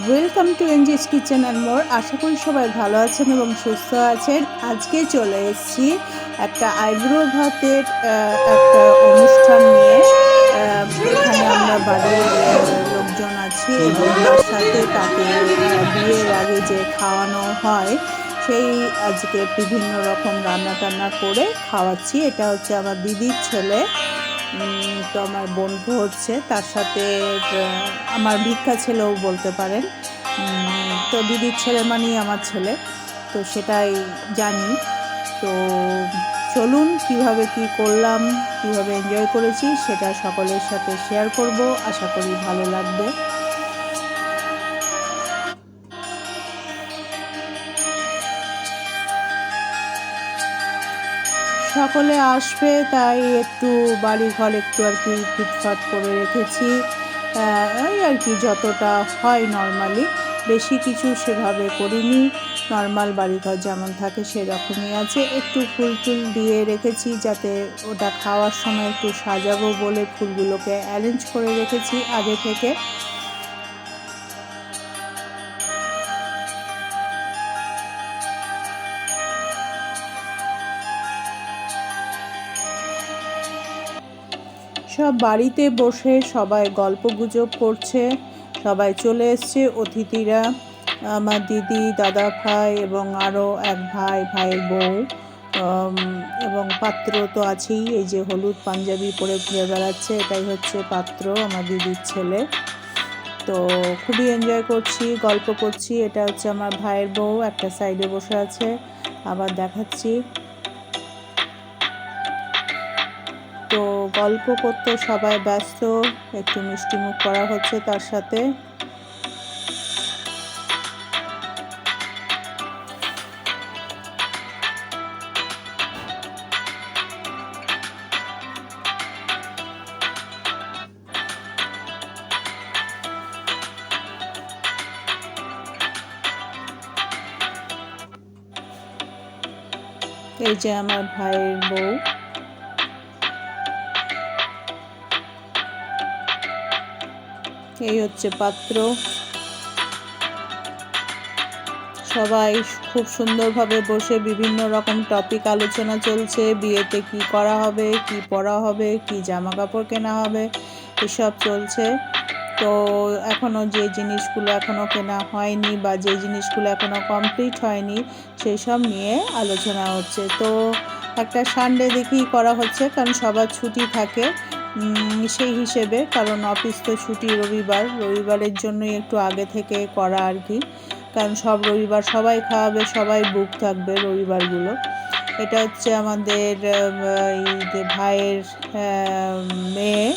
Welcome to NGS kitchen and more আশা করি সবাই ভালো আছেন এবং সুস্থ আছেন। আজকে চলে এসেছি একটা আইব্রো ভাতের একটা অনুষ্ঠান নিয়ে। এখানে আমরা বাড়ির লোকজন আছি এবং তার সাথে তাকে বিয়ের আগে যে খাওয়ানো হয়, সেই আজকে বিভিন্ন রকম রান্না টান্না করে খাওয়াচ্ছি। এটা হচ্ছে আমার দিদির ছেলে। তো আমার বন্ধু হচ্ছে, তার সাথে আমার ভিক্ষা ছেলেও বলতে পারেন। তো দিদির ছেলে মানেই আমার ছেলে, তো সেটাই জানি। তো চলুন, কীভাবে কি করলাম, কীভাবে এনজয় করেছি, সেটা সকলের সাথে শেয়ার করব। আশা করি ভালো লাগবে। সকলে আসবে, তাই একটু বাড়ি ঘর একটু আর কি ফিটফাট করে রেখেছি। এই আর কি যতটা হয় নর্মালি বেশি কিছু সেভাবে করিনি। নর্মাল বাড়িঘর যেমন থাকে সেরকমই আছে। একটু ফুল টুল দিয়ে রেখেছি যাতে ওটা খাওয়ার সময় একটু সাজাবো বলে ফুলগুলোকে অ্যারেঞ্জ করে রেখেছি আগে থেকে। সব বাড়িতে বসে সবাই গল্প গুজব করছে। সবাই চলে এসছে অতিথিরা। আমার দিদি, দাদা ভাই এবং আরও এক ভাই, ভাইয়ের বউ। এবং পাত্র তো আছেই। এই যে হলুদ পাঞ্জাবি পরে ঘুরে বেড়াচ্ছে, এটাই হচ্ছে পাত্র, আমার দিদির ছেলে। তো খুবই এনজয় করছি, গল্প করছি। এটা হচ্ছে আমার ভাইয়ের বউ, একটা সাইডে বসে আছে। আবার দেখাচ্ছি। তো গল্প করতে, সবাই ব্যস্ত, একটু মিষ্টিমুখ করা হচ্ছে তার সাথে। এই যে আমার ভাইয়ের বউ। এই হচ্ছে পাত্র। সবাই খুব সুন্দরভাবে বসে বিভিন্ন রকম টপিক আলোচনা চলছে। বিয়েতে কি করা হবে, কি পরা হবে, কি জামা কাপড় কেনা হবে, এসব চলছে। তো এখনও যে জিনিসগুলো এখনও কেনা হয়নি বা যে জিনিসগুলো এখনও কমপ্লিট হয়নি সেই সব নিয়ে আলোচনা হচ্ছে। তো একটা সানডে দেখেই করা হচ্ছে, কারণ সবার ছুটি থাকে। সেই হিসেবে, কারণ অফিস তো ছুটি রবিবার, রবিবারের জন্যই একটু আগে থেকে করা আর কি। কারণ সব রবিবার সবাই খাওয়াবে, সবাই বুক থাকবে রবিবারগুলো। এটা হচ্ছে আমাদের এই যে ভাইয়ের মেয়ে।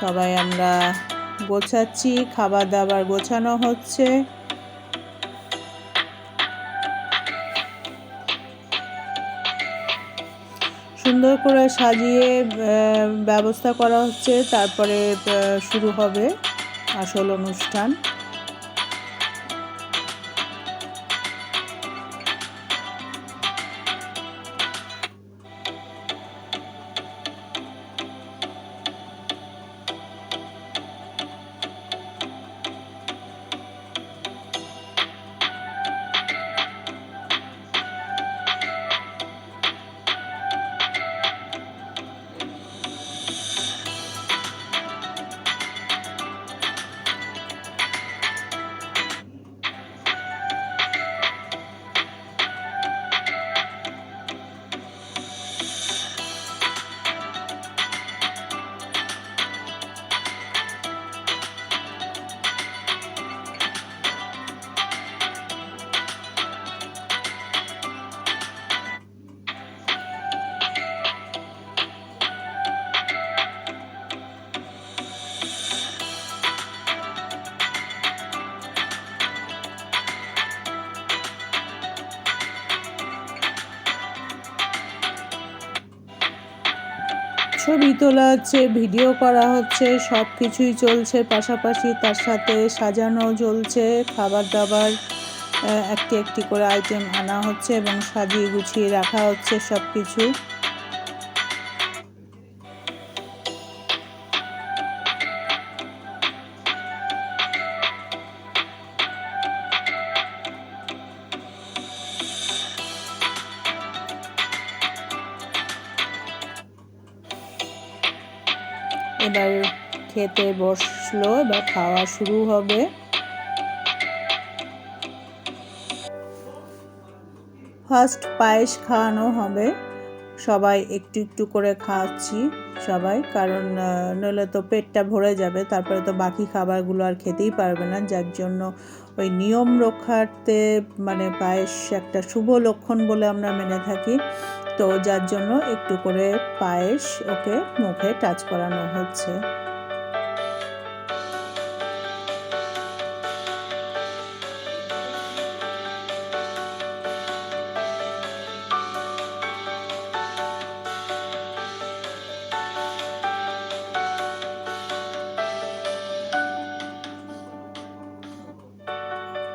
সবাই আমরা গোছাচ্ছি খাবার দাবার গোছানো হচ্ছে। সুন্দর করে সাজিয়ে ব্যবস্থা করা হচ্ছে। তারপরে শুরু হবে আসল অনুষ্ঠান। ছবি তোলা হচ্ছে, ভিডিও করা হচ্ছে সব কিছুই চলছে। পাশাপাশি তার সাথে সাজানো চলছে। খাবার দাবার একটি একটি করে আইটেম আনা হচ্ছে এবং সাজিয়ে গুছিয়ে রাখা হচ্ছে সব কিছু এবার খেতে বসল বা খাওয়া শুরু হবে। ফার্স্ট পায়েস খাওয়ানো হবে। সবাই একটু একটু করে খাওয়াচ্ছি সবাই, কারণ নইলে তো পেটটা ভরে যাবে, তারপরে তো বাকি খাবারগুলো আর খেতেই পারবে না, যার জন্য ওই নিয়ম রক্ষার্থে মানে পায়েস একটা শুভ লক্ষণ বলে আমরা মেনে থাকি। তো যার জন্য একটু করে পায়েস ওকে মুখে টাচ করানো হচ্ছে।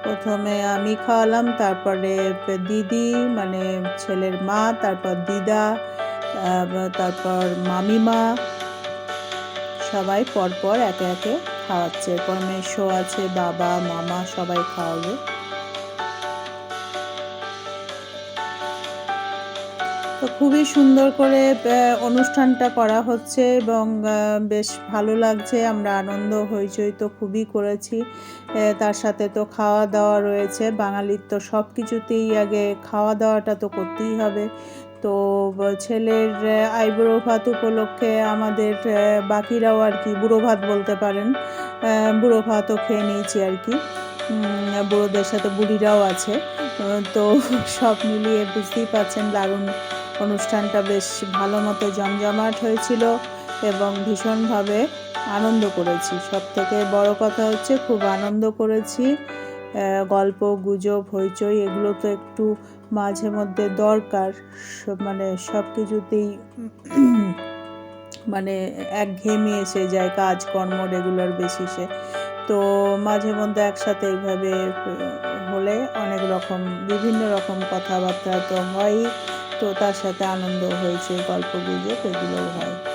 প্রথমে আমি খাওয়ালাম, তারপরে দিদি মানে ছেলের মা, তারপর দিদা তারপর মামিমা, সবাই পরপর একে একে খাওয়াচ্ছে। এরপর মেশো আছে, বাবা, মামা সবাই খাওয়াবে। তো খুবই সুন্দর করে অনুষ্ঠানটা করা হচ্ছে এবং বেশ ভালো লাগছে। আমরা আনন্দ হইচই তো খুবই করেছি। তার সাথে তো খাওয়া দাওয়া রয়েছে। বাঙালির তো সব কিছুতেই আগে খাওয়া দাওয়াটা তো করতেই হবে। তো ছেলের আইবুড়ো ভাত উপলক্ষে আমাদের বাকিরাও আর কি বুড়ো ভাত বলতে পারেন। বুড়ো ভাতও খেয়ে নিয়েছি আর কি। বুড়োদের সাথে বুড়িরাও আছে। তো, সব মিলিয়ে বুঝতেই পারছেন দারুণ অনুষ্ঠানটা বেশ ভালো মতো জমজমাট হয়েছিল এবং ভীষণভাবে আনন্দ করেছি। সব থেকে বড় কথা হচ্ছে খুব আনন্দ করেছি। গল্প, গুজব, হইচই এগুলো তো একটু মাঝে মধ্যে দরকার। মানে সব কিছুতেই মানে একঘেয়েমি এসে যায় কাজকর্ম রেগুলার বেসিসে তো মাঝে মধ্যে একসাথে এইভাবে হলে অনেক রকম, বিভিন্ন রকম কথাবার্তা তো হয়ই। তো তার সাথে আনন্দ হয়েছে গল্প গুজব এগুলোও হয়।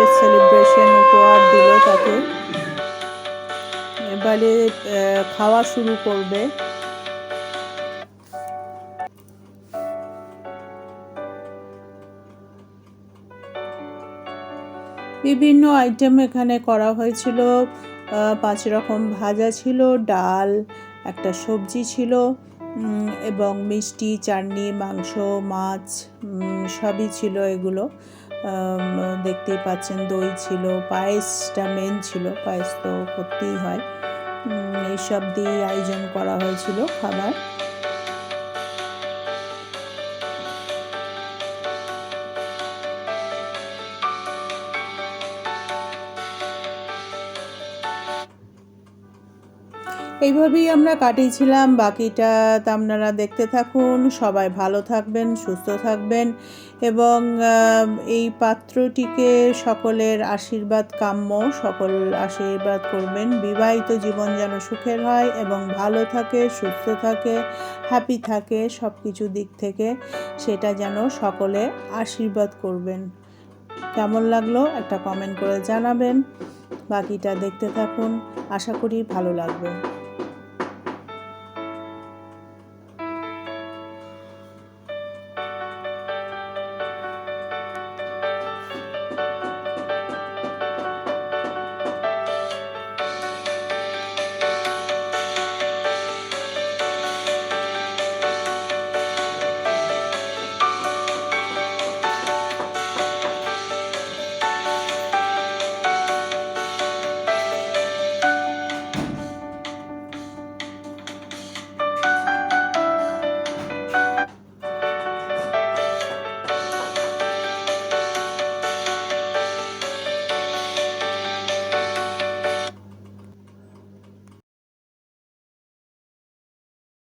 চকলেটের সেলিব্রেশন উপহার দিল তাকে। এবারে খাওয়া শুরু করবে। বিভিন্ন আইটেম এখানে করা হয়েছিল। পাঁচ রকম ভাজা ছিল, ডাল, একটা সবজি ছিল এবং মিষ্টি, চাটনি, মাংস, মাছ সবই ছিল এগুলো। দেখতেই পাচ্ছেন দই ছিল, পায়েসটা মেন ছিল, পায়েস তো করতেই হয়। এইসব দিয়ে আয়োজন করা হয়েছিল খাবার। এইভাবেই আমরা কাটিয়েছিলাম। বাকিটা তা আপনারা দেখতে থাকুন। সবাই ভালো থাকবেন, সুস্থ থাকবেন এবং এই পাত্রটিকে সকলের আশীর্বাদ কাম্য, সকল আশীর্বাদ করবেন। বিবাহিত জীবন যেন সুখের হয় এবং ভালো থাকে, সুস্থ থাকে হ্যাপি থাকে সব কিছু দিক থেকে, সেটা যেন সকলে আশীর্বাদ করবেন। কেমন লাগল একটা কমেন্ট করে জানাবেন। বাকিটা দেখতে থাকুন। আশা করি ভালো লাগবে।